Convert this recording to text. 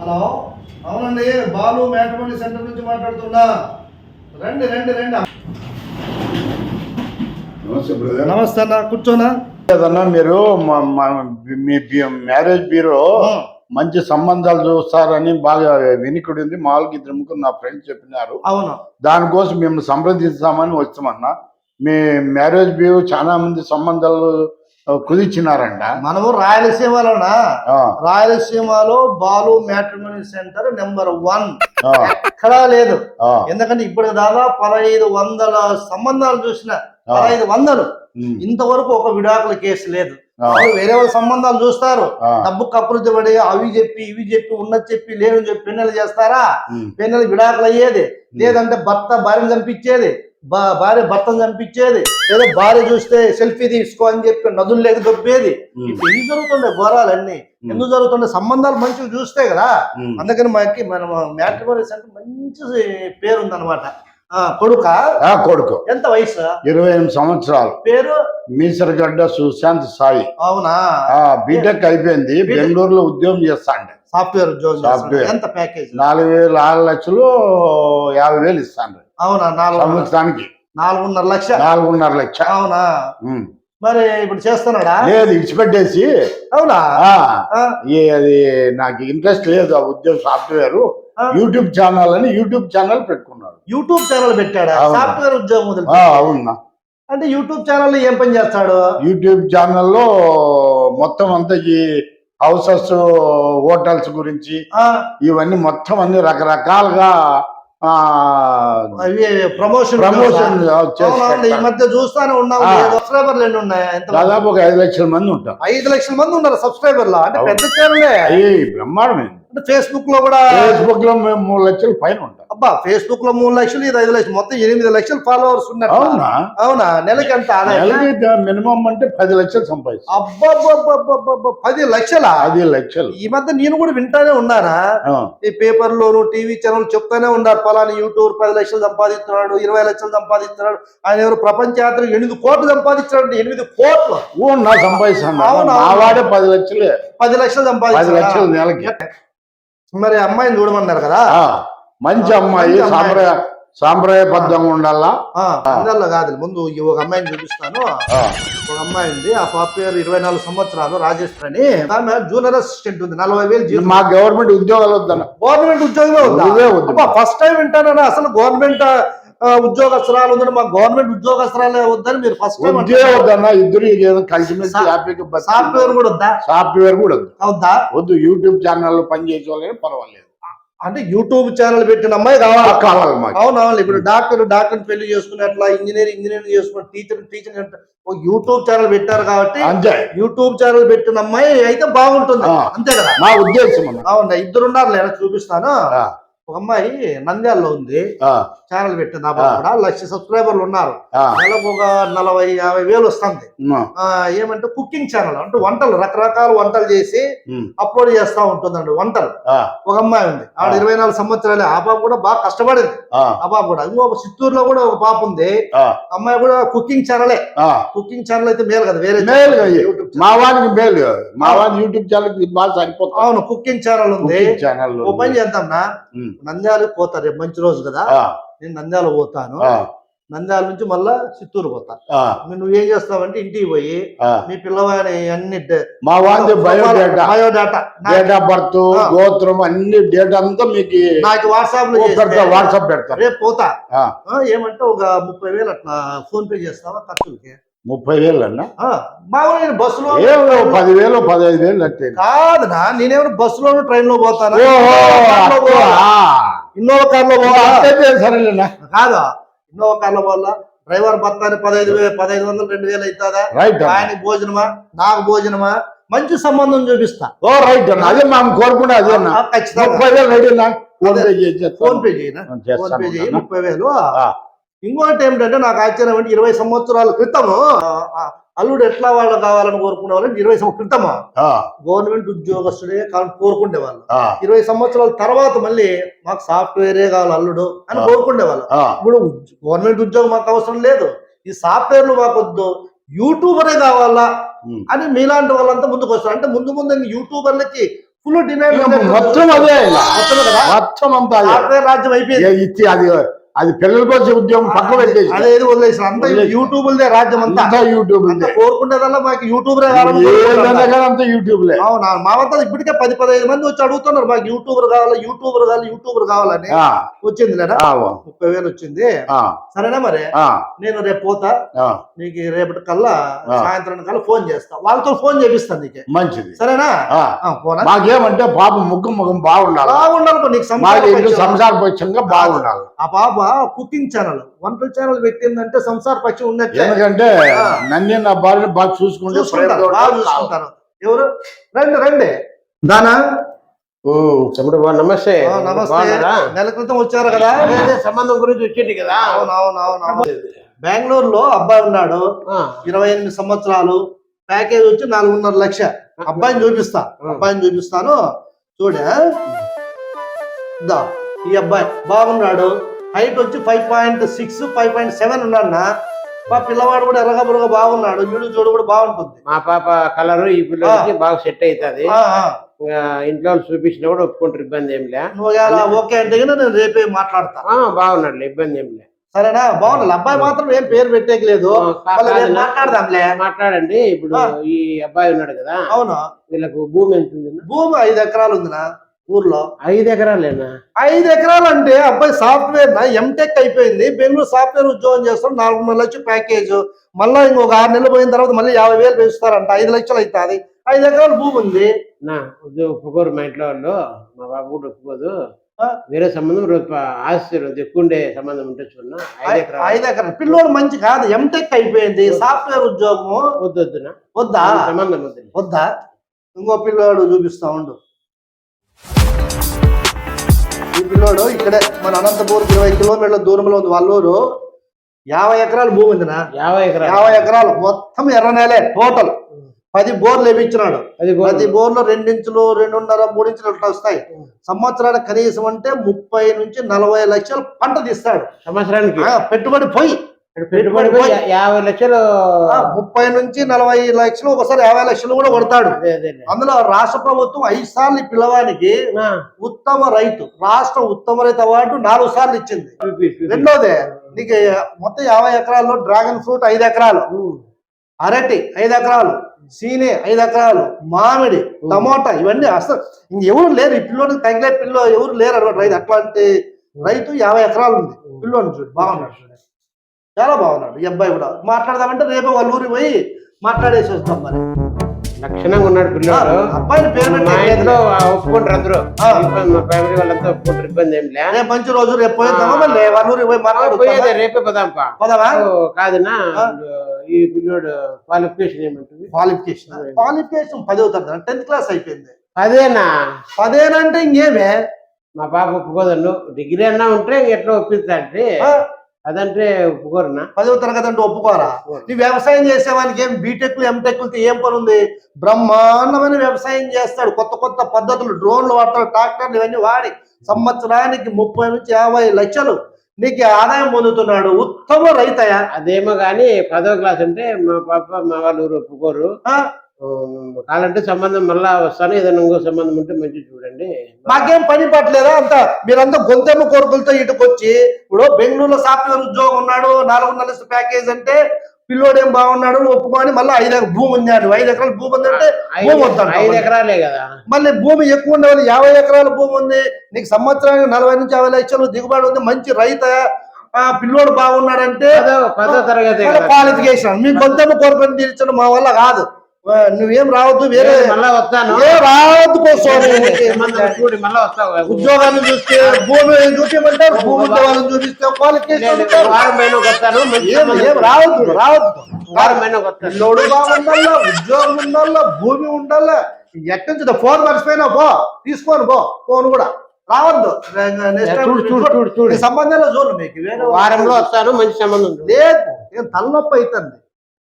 Hello? అవునండి Balu matrimony centre నుంచి మాట్లాడుతున్నా. రండి రండి రండి. నమస్తే బ్రదర్. నమస్తే అన్న కూర్చోనా? లేదన్నా మీరు మా- మా- మ్యారేజ్ బ్యూరో మంచి సంబంధాలు చూస్తారని బాగా వినికిడి ఉంది. మామూలుగా ఇద్దరు ముగ్గురు నా ఫ్రెండ్స్ చెప్పినారు. అవును. దానికోసం మేము సంప్రదిస్తామని వచ్చామన్నా. మీ మ్యారేజ్ బ్యూరో చాలా మంది సంబంధాలు కుదిర్చినారంట. మనము రాయలసీమలోనా? రాయలసీమలో Balu matrimony centre number one. ఎక్కడా లేదు. ఎందుకంటే ఇప్పుడు దాదాపు పదహైదు వందల సంబంధాలు చూసిన. పదహైదు వందలు. ఇంతవరకు ఒక విడాకుల కేసు లేదు. వేరే వాళ్ళ సంబంధాలు చూస్తారు. డబ్బు కప్పులు పడి అవి చెప్పి ఇవి చెప్పి ఉన్నది చెప్పి లేని చెప్పి పెన్నెలు చేస్తారా? పెన్నెలు విడాకులు అయ్యేది లేదంటే భర్త భార్యను చంపించేది. భార్య భర్తను చంపించేది. లేదా భార్య చూస్తే సెల్ఫీ తీసుకో అని చెప్పి నదుల్లోకి దొబ్బేది. ఉమ్, ఇప్పుడు ఎందుకు జరుగుతుండే ఘోరాలన్నీ? ఎందుకు జరుగుతుండే? సంబంధాలు మంచిగా చూస్తే కదా. అందుకని మనకి మన మ్యాట్రిమోనీ సెంటర్ మంచి పేరు ఉందన్నమాట ఆ కొడుక? ఆ, కొడుకు. ఎంత వయసు? ఇరవై ఎనిమిది సంవత్సరాలు. పేరు? మీసరగడ్డ సుశాంత్ సాయి. అవునా? ఆ బీటెక్ అయిపోయింది. బెంగళూరులో ఉద్యోగం చేస్తాండి. సాఫ్ట్వేర్ ఉద్యోగం సాఫ్ట్వేర్. ఎంత ప్యాకేజ్? నాలుగు వేలు ఆరు లక్షలు యాభై వేలు ఇస్తాను అవునా? నాలుగు సంవత్సరానికి. నాలుగున్నర లక్ష. నాలుగున్నర లక్ష. అవునా. మరి ఇప్పుడు చేస్తున్నాడా? లేదు ఇచ్చిపెట్టేసి అవునా? అది నాకు ఇంట్రెస్ట్ లేదు ఆ ఉద్యోగం సాఫ్ట్వేర్. యూట్యూబ్ ఛానల్ అని యూట్యూబ్ ఛానల్ పెట్టుకున్నాడు. యూట్యూబ్ ఛానల్ పెట్టాడా. సాఫ్ట్వేర్ ఉద్యోగం అవునా. అంటే యూట్యూబ్ ఛానల్ ఏం పని చేస్తాడు? యూట్యూబ్ ఛానల్లో మొత్తం అంతా ఈ హౌసెస్ హోటల్స్ గురించి ఇవన్నీ మొత్తం అన్ని రకరకాలుగా ప్రమోషన్ ప్రమోషన్ ఈ మధ్య చూస్తానే ఉన్నాం ఆ. సబ్స్క్రైబర్లు ఎన్ని ఉన్నాయి. దాదాపు ఒక ఐదు లక్షల మంది ఉంటారు. ఐదు లక్షల మంది ఉన్నారు సబ్స్క్రైబర్లు అంటే. పెద్ద ఛానలే అయ్యి బ్రహ్మాండమైంది అంటే ఫేస్బుక్లో కూడా ఫేస్బుక్లో మేము మూడు లక్షల పైన ఉంటాం. అబ్బా ఫేస్బుక్లో మూడు లక్షలు ఇది ఐదు లక్షలు మొత్తం ఎనిమిది లక్షలు ఫాలోవర్స్ ఉన్నారు అవునా? అవునా? నెలకి ఎంత నెలకి మినిమం అంటే పది లక్షలు సంపాదిస్తాం. అబ్బబ్బబ్బబ్బబ్బబ్బ, పది లక్షల? పది లక్షలు. ఈ మధ్య నేను కూడా వింటానే ఉన్నానా? ఈ పేపర్ లోను టీవీ ఛానల్ చెప్తానే ఉన్నారు పలానా యూట్యూబ్ పది లక్షలు సంపాదిస్తున్నాడు ఇరవై లక్షలు సంపాదిస్తున్నాడు ఆయన ఎవరు ప్రపంచ యాత్ర ఎనిమిది కోట్లు సంపాదించాడు ఎనిమిది కోట్లు. ఓ నా సంపాదిస్తాను అవును. వాడే పది లక్షలే. పది లక్షలు పది లక్షలు సంపాదించాడు నెలకి. మరి అమ్మాయిని చూడమన్నారు కదా? మంచి అమ్మాయి. సాంప్రదాయ సాంప్రదాయబద్ధంగా ఉండాలా? అందరిలో కాదు. ముందు ఈ ఒక అమ్మాయిని చూపిస్తాను. ఒక అమ్మాయి ఉంది. ఆ పాప పేరు ఇరవై నాలుగు సంవత్సరాలు రాజేశ్వరి అని. ఆమె జూనియర్ అసిస్టెంట్ ఉంది. నలభై వేలు మా గవర్నమెంట్ ఉద్యోగాలు వద్దన్న గవర్నమెంట్ ఉద్యోగమే వద్దే? వద్దు. ఫస్ట్ టైం వింటానన్నా. అసలు గవర్నమెంట్ ఉద్యోగస్తురాలు ఉందని మా గవర్నమెంట్ ఉద్యోగస్తురాలే వద్దని మీరు ఫస్ట్ టైం వద్దే వద్దన్న. ఇద్దరు ఏదో కలిసిమెలిసి సా- హ్యాపీగా బతికి- సాఫ్ట్వేర్ కూడా వద్దా? సాఫ్ట్వేర్ కూడా వద్దు. వద్దు. యూట్యూబ్ ఛానల్లో పనిచేసే వాళ్ళని పర్వాలేదు. అంటే యూట్యూబ్ ఛానల్ పెట్టిన అమ్మాయి కావాలి? కావాలి ఇప్పుడు డాక్టర్ డాక్టర్ పెళ్ళి చేసుకున్నట్లా ఇంజనీర్ ఇంజనీర్ చేసుకున్న టీచర్ టీచర్ ఒక యూట్యూబ్ ఛానల్ పెట్టారు కాబట్టి యూట్యూబ్ ఛానల్ పెట్టిన అమ్మాయి అయితే బాగుంటుంది. అంతే కదా? మా ఉద్దేశం అవునా? ఇద్దరు ఉన్నారు లేదా చూపిస్తాను ఒక అమ్మాయి నంద్యాలలో ఉంది. ఛానల్ పెట్టింది ఆ. ఆ. కూడా లక్ష సబ్స్క్రైబర్లు ఉన్నారు. నెలకు ఒక నలభై యాభై వేలు వస్తుంది. ఏమంటే కుకింగ్ ఛానల్ అంటే వంటలు రకరకాల వంటలు చేసి అప్లోడ్ చేస్తా ఉంటుందండి వంటలు. ఒక అమ్మాయి ఉంది. ఆవిడ ఆ. ఇరవై నాలుగు సంవత్సరాలే. ఆ పాప కూడా బాగా కష్టపడింది. ఆ, పాప కూడా. ఇంకొక చిత్తూరులో కూడా ఒక పాప ఉంది. అమ్మాయి కూడా కుకింగ్ ఛానలే. కుకింగ్ ఛానల్ అయితే మేలు కదా వేరే. మా వానికి మేలు మా వాడి యూట్యూబ్ ఛానల్ బాగా సరిపోతుంది. అవును కుకింగ్ ఛానల్ ఉంది. ఛానల్ ఓ పని చేద్దాంనా? నంద్యాల పోతా రేపు మంచి రోజు కదా. నేను నంద్యాల పోతాను. నంద్యాల నుంచి మళ్ళా చిత్తూరు పోతా. నువ్వేం చేస్తావంటే ఇంటికి పోయి మీ పిల్లవాడి అన్ని మా వాడి బయోడేటా డేట్ ఆఫ్ బర్త్. గోత్రం అన్ని డేటా అంతా మీకు నాకు వాట్సాప్లో పెడతా వాట్సాప్ పెడతారు రేపు పోతా. ఏమంటే ఒక ముప్పై వేలు అట్లా ఫోన్ పే చేస్తావా ఖర్చులకి? ముప్పై వేలు అన్న? నేను బస్సులో పదివేలు పదహైదు వేలు అంటే కాదునా నేనేమైనా బస్సులోను ట్రైన్లో పోతానా ఓహో, కార్లో. పోవాలా? ఇన్నోవా కాదా ఇన్నోవా కార్లో పోవాలా డ్రైవర్ భర్త పదహైదు వేలు పదహైదు వందలు రెండు వేలు అవుతుందా. ఆయనకి భోజనమా నాకు భోజనమా మంచి సంబంధం చూపిస్తా ఓ రైట్ అన్న అదే మనం కోరుకుంటే అదే అన్న ముప్పై వేలు అన్న ఫోన్. పే. ఫోన్ పే చేయనా ఫోన్ పే చేయి. ముప్పై వేలు. ఇంకోటి ఏమిటంటే నాకు ఆశ్చర్యం అంటే ఇరవై సంవత్సరాల క్రితము అల్లుడు ఎట్లా వాళ్ళు కావాలని కోరుకునే వాళ్ళు ఇరవై సంవత్సరాల క్రితము గవర్నమెంట్ ఉద్యోగస్తుడే కోరుకునే వాళ్ళు ఇరవై సంవత్సరాల తర్వాత మళ్ళీ మాకు సాఫ్ట్వేరే కావాలి అల్లుడు అని ఆ. కోరుకునే వాళ్ళు. ఇప్పుడు గవర్నమెంట్ ఉద్యోగం మాకు అవసరం లేదు. ఈ సాఫ్ట్వేర్లు మాకు వద్దు. యూట్యూబరే కావాలా. అని మీలాంటి వాళ్ళంతా ముందుకు వస్తారు. అంటే ముందు ముందు యూట్యూబర్లకి ఫుల్ డిమాండ్ మొత్తం అదే. మొత్తం. సాఫ్ట్వేర్ రాజ్యం అయిపోయింది. అది అది పిల్లల కోసం ఉద్యోగం పక్క పెట్టేసి. అదేది వదిలేసి అంతా. యూట్యూబ్ రాజ్యం అంతా. యూట్యూబ్ అంతా కోరుకునేదల్లా మాకు కానీ అంతా యూట్యూబ్ లే అవునా? మా వద్ద ఇప్పటికే పది పదహైదు మంది వచ్చి అడుగుతున్నారు మాకు యూట్యూబర్ కావాలి యూట్యూబర్ కావాలి యూట్యూబర్ కావాలని. వచ్చింది లేదా? ముప్పై వేలు వచ్చింది. సరేనా మరి? నేను రేపు పోతా. నీకు రేపటి కల్లా. సాయంత్రం కల్లా ఫోన్ చేస్తా. వాళ్ళతో ఫోన్ చేపిస్తాను నీకు. మంచిది. సరేనా? మాకేమంటే పాప ముగ్గు ముఖం బాగుండాలి. బాగుండాలి నీకు సంసార. సంసార బాగుండాలి. ఆ పాప కుకింగ్ ఛానల్ వంటల ఛానల్ పెట్టిందంటే సంసార పక్షం ఉన్నట్టే. ఎందుకంటే. నన్ను నా భార్యని బాగా చూసుకుంటే చూసుకుంటారు ఎవరు? రండి రండి. దానా? తమ్ముడు బా నమస్తే. నమస్తే? నెల క్రితం వచ్చారు కదా? సంబంధం గురించి వచ్చింది కదా? అవును అవును అవును అవును. బెంగళూరులో అబ్బాయి ఉన్నాడు. ఇరవై ఎనిమిది సంవత్సరాలు. ప్యాకేజ్ వచ్చి నాలుగున్నర లక్ష. అబ్బాయిని చూపిస్తా. అబ్బాయిని చూపిస్తాను. చూడే. దా ఈ అబ్బాయి బాగున్నాడు. హైట్ వచ్చి five point six five point seven ఉన్నాడు మా పిల్లవాడు కూడా ఎర్రగా బుర్రగా బాగున్నాడు వీడు చూడు కూడా బాగుంటుంది. మా పాప కలరు ఈ పిల్లలకి బాగా సెట్ అవుతుంది. ఇంట్లో చూపించినా కూడా ఒప్పుకుంటారు ఇబ్బంది ఏం లే. ఓకే అంటే నేను రేపే మాట్లాడతా. బాగున్నాడు ఇబ్బంది ఏం లే. సరేనా? బాగుండాలి అబ్బాయి మాత్రం ఏం పేరు పెట్టేకి లేదు? మాట్లాడదాంలే. మాట్లాడండి ఇప్పుడు. ఈ అబ్బాయి ఉన్నాడు కదా అవును. వీళ్ళకు భూమి ఎంత భూమి ఐదు ఎకరాలు ఉందినా. ఊర్లో? ఐదు ఎకరాలేనా? ఐదు ఎకరాలు అంటే అబ్బాయి సాఫ్ట్వేర్ నా ఎంటెక్ అయిపోయింది. బెంగళూరు సాఫ్ట్వేర్ ఉద్యోగం చేస్తాడు నాలుగున్నర లక్షలు ప్యాకేజ్. మళ్ళీ ఇంకొక ఆరు నెలలు పోయిన తర్వాత మళ్ళీ యాభై వేలు పెంచుతారంట. ఐదు లక్షలు అవుతుంది ఐదు ఎకరాలు భూమి ఉంది. నా ఒప్పుకోరు మా ఇంట్లో వాళ్ళు. మా బాబు కూడా ఒప్పుకోదు. వేరే సంబంధం ఆస్తి రోజు ఎక్కువ ఉండే సంబంధం ఉంటే చూడన్నా ఐదు ఎకరాలు. పిల్లోడు మంచి కాదు. ఎంటెక్ అయిపోయింది. సాఫ్ట్వేర్ ఉద్యోగము. వద్దు వద్దునా వద్దా? సంబంధం వద్దు వద్దా? ఇంకో పిల్లోడు చూపిస్తా ఉండు. ఈ పిల్లోడు ఇక్కడే మన అనంతపూర్ ఇరవై కిలోమీటర్ల దూరంలో ఉంది వాళ్ళ ఊరు యాభై ఎకరాలు భూమి ఉందినా? యాభై ఎకరాలు. యాభై ఎకరాలు. మొత్తం ఎర్ర నేలే టోటల్. పది బోర్లు వేపించినాడు. అది ప్రతి బోర్లో రెండించులు రెండున్నర మూడించులు అట్లా వస్తాయి. సంవత్సరానికి కనీసం అంటే ముప్పై నుంచి నలభై లక్షలు పంట తీస్తాడు. సంవత్సరానికి? పెట్టుబడి పోయి. యాభై లక్షలు ముప్పై నుంచి నలభై లక్షలు ఒకసారి యాభై లక్షలు కూడా కొడతాడు. అదే అదే అందులో రాష్ట్ర ప్రభుత్వం ఐదు సార్లు పిల్లవానికి ఉత్తమ రైతు రాష్ట్ర ఉత్తమ రైతు అవార్డు నాలుగు సార్లు ఇచ్చింది. రెండోదే నీకు మొత్తం యాభై ఎకరాల్లో డ్రాగన్ ఫ్రూట్ ఐదు ఎకరాలు అరటి ఐదు ఎకరాలు సీని ఐదు ఎకరాలు మామిడి టమోటా ఇవన్నీ అసలు ఇంక ఎవరు లేరు. ఈ పిల్లోనికి తగిలే పిల్ల ఎవరు లేరు అనమాట రైతు. అట్లాంటి రైతు యాభై ఎకరాలు ఉంది. పిల్లోని చూడు బాగున్నాడు. చాలా బాగున్నాడు ఈ అబ్బాయి కూడా. మాట్లాడదామంటే రేపు వాళ్ళ ఊరికి పోయి మాట్లాడేసి వస్తాం మరి. లక్షణంగా ఉన్నాడు ఆ, పిల్లడు అబ్బాయిని పేరు ఇంట్లో ఒప్పుకుంటారు అందరూ. మా ఫ్యామిలీ వాళ్ళంతా ఒప్పుకుంటారు ఇబ్బంది ఏం లే. రేపు మంచి రోజు రేపు పోయిద్దామా? మళ్ళీ వాళ్ళ ఊరికి పోయి పోయేది మాట్లాడుకుందామా? రేపే పదాంపా. పోదామా? కాదనా. ఈ పిల్లోడు క్వాలిఫికేషన్ ఏమంటుంది? క్వాలిఫికేషన్ క్వాలిఫికేషన్ పదో తరగతి. టెన్త్ క్లాస్ అయిపోయింది. అదేనా పదేనంటే ఇంకేమే? మా పాప ఒప్పుకోదన్ను డిగ్రీ అన్నా ఉంటే ఎట్లా ఒప్పిస్తా అంటే అదంటే ఒప్పుకోరునా? పదవ తరగతి అంటే ఒప్పుకోరా? నీ వ్యవసాయం చేసేవానికి ఏం బీటెక్లు ఎంటెక్లతో ఏం పని ఉంది బ్రహ్మాండమైన వ్యవసాయం చేస్తాడు. కొత్త కొత్త పద్ధతులు డ్రోన్లు వాడతాడు ట్రాక్టర్లు ఇవన్నీ వాడి సంవత్సరానికి ముప్పై నుంచి యాభై లక్షలు నీకు ఆదాయం పొందుతున్నాడు. ఉత్తమ రైతయా అదేమో కానీ పదో క్లాస్ అంటే మా పాప మా వాళ్ళు ఒప్పుకోరు. కావాలంటే సంబంధం మళ్ళా వస్తాను. ఏదైనా ఇంకో సంబంధం ఉంటే మంచి చూడండి. మాకేం పని పట్టలేదా? అంత మీరంతా గొంతెమ్మ కోరికలతో ఇటుకు వచ్చి ఇప్పుడు బెంగళూరులో సాఫ్ట్వేర్ ఉద్యోగం ఉన్నాడు నాలుగున్నర లక్షల ప్యాకేజ్ అంటే పిల్లోడు ఏం బాగున్నాడు ఒప్పుకొని మళ్ళీ ఐదు భూమి ఉంది అని ఐదు ఎకరాల భూమి ఉందంటే ఐదు భూమి వద్దంటావా? ఐదు ఎకరాలే కదా. మళ్ళీ భూమి ఎక్కువ ఉండే వాళ్ళు యాభై ఎకరాల భూమి ఉంది. నీకు సంవత్సరానికి నలభై నుంచి యాభై లక్షలు దిగుబడి ఉంది. మంచి రైత ఆ పిల్లోడు బాగున్నాడంటే క్వాలిఫికేషన్ మీ గొంతెమ్మ కోరికను తీర్చడం మా వల్ల కాదు. నువ్వేం రావద్దు వేరే మళ్ళా వస్తాను. ఏ రావద్దు చూడి మళ్ళా వస్తావు ఉద్యోగాన్ని చూస్తే భూమి చూపించమంటారు? భూమి ఉద్యోగాలను చూపిస్తే క్వాలిఫికేషన్ నేను వారం పైన వస్తాను ఏం రావద్దు రావద్దు. వారం పైన వస్తాను పిల్లోడు బాగుండాలా ఉద్యోగం ఉండాలా భూమి ఉండాలా? ఎక్కడి నుంచి ఫోన్ మర్చిపోయినా పో తీసుకొని పో ఫోన్ కూడా. రావద్దు. సంబంధంలో చూడు మీకు వేరే వారంలో వస్తాను మంచి సంబంధం. లేదు ఏం తలనొప్పి అవుతుంది.